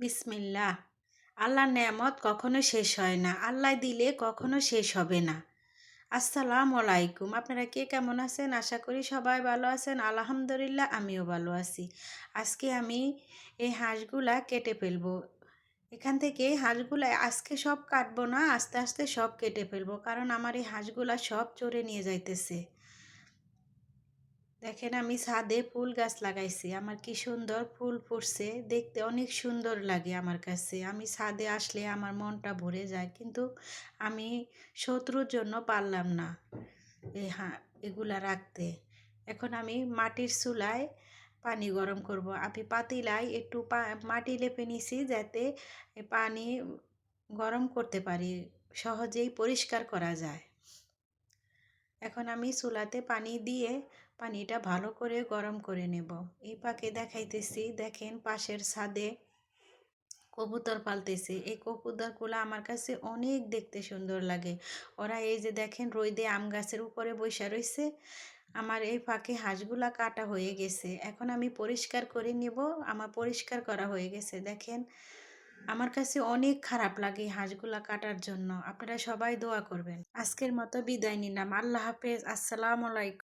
বিসমিল্লাহ। আল্লাহর নেয়ামত কখনো শেষ হয় না। আল্লাহ দিলে কখনো শেষ হবে না। আসসালামু আলাইকুম। আপনারা কে কেমন আছেন? আশা করি সবাই ভালো আছেন। আলহামদুলিল্লাহ আমিও ভালো আছি। আজকে আমি এই হাঁসগুলা কেটে ফেলব। এখান থেকে হাঁসগুলা আজকে সব কাটবো না, আস্তে আস্তে সব কেটে ফেলব। কারণ আমার এই হাঁসগুলা সব চড়ে নিয়ে যাইতেছে। দেখেন আমি ছাদে ফুল গাছ লাগাইছি। আমার কি সুন্দর ফুল ফুটছে, দেখতে অনেক সুন্দর লাগে আমার কাছে। আমি ছাদে আসলে আমার মনটা ভরে যায়, কিন্তু আমি শত্রুর জন্য পারলাম না এই হ্যাঁ এগুলা রাখতে। এখন আমি মাটির চুলায় পানি গরম করব। আমি পাতিলায় একটু মাটি লেপে নিছি যাতে পানি গরম করতে পারি, সহজেই পরিষ্কার করা যায়। এখন আমি চুলাতে পানি দিয়ে পানিটা ভালো করে গরম করে নেব। এই পাকে দেখাইতেছি, দেখেন পাশের ছাদে কবুতর পালতেছে। এই কবুতরগুলো আমার কাছে অনেক দেখতে সুন্দর লাগে। ওরা এই যে দেখেন রোদে আম গাছের উপরে বসে রয়েছে আমার এই ফাঁকে হাঁসগুলা কাটা হয়ে গেছে। এখন আমি পরিষ্কার করে নেব। আমার পরিষ্কার করা হয়ে গেছে, দেখেন। আমার কাছে অনেক খারাপ লাগে হাঁসগুলা কাটার জন্য। আপনারা সবাই দোয়া করবেন। আজকের মতো বিদায় নিলাম। আল্লাহ হাফেজ। আসসালাম আলাইকুম।